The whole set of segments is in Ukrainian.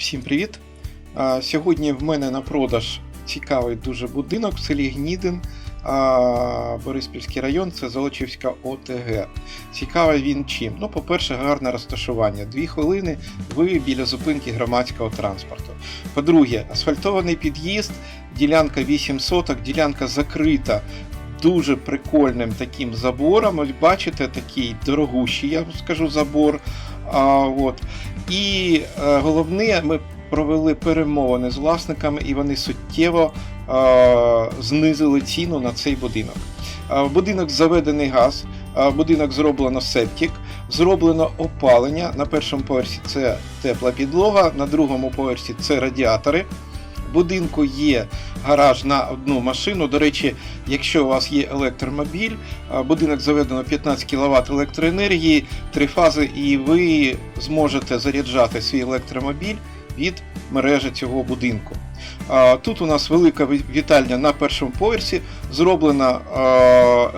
Всім привіт! Сьогодні в мене на продаж цікавий дуже будинок в селі Гнідин, Бориспільський район, це Золочівська ОТГ. Цікавий він чим? Ну, по-перше, гарне розташування. Дві хвилини ви біля зупинки громадського транспорту. По-друге, асфальтований під'їзд, ділянка 8 соток, ділянка закрита. Дуже прикольним таким забором. Ось бачите, такий дорогущий, я скажу, забор. А, от. І е, головне, ми провели перемовини з власниками, і вони суттєво е, знизили ціну на цей будинок. Е, в будинок заведений газ, е, в будинок зроблено септик, зроблено опалення. На першому поверсі це тепла підлога, на другому поверсі це радіатори. Будинку є гараж на одну машину. До речі, якщо у вас є електромобіль, будинок заведено 15 кВт електроенергії, три фази, і ви зможете заряджати свій електромобіль від мережі цього будинку. Тут у нас велика вітальня на першому поверсі, зроблена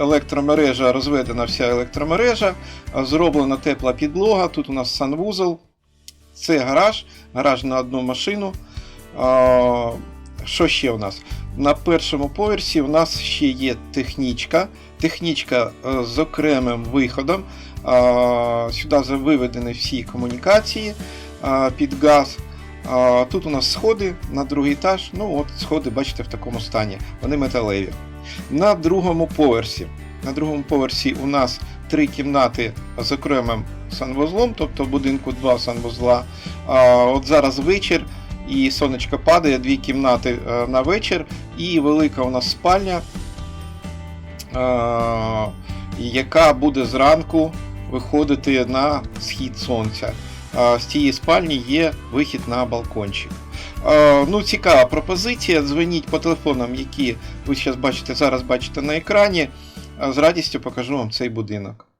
електромережа, розведена вся електромережа, зроблена тепла підлога. Тут у нас санвузол, це гараж, гараж на одну машину. Що ще у нас? На першому поверсі у нас ще є технічка. Технічка е, з окремим виходом. Сюди виведені всі комунікації під газ. Тут у нас сходи на другий етаж. Ну от сходи, бачите, в такому стані. Вони металеві. На другому поверсі. На другому поверсі у нас три кімнати з окремим санвузлом, тобто будинку два санвузла. От зараз вечір і сонечко падає, дві кімнати е, на вечір, і велика у нас спальня, е, яка буде зранку виходити на схід сонця. Е, З цієї спальні є вихід на балкончик. Ну, цікава пропозиція. Дзвоніть по телефонам, які ви зараз бачите, зараз бачите на екрані. З радістю покажу вам цей будинок.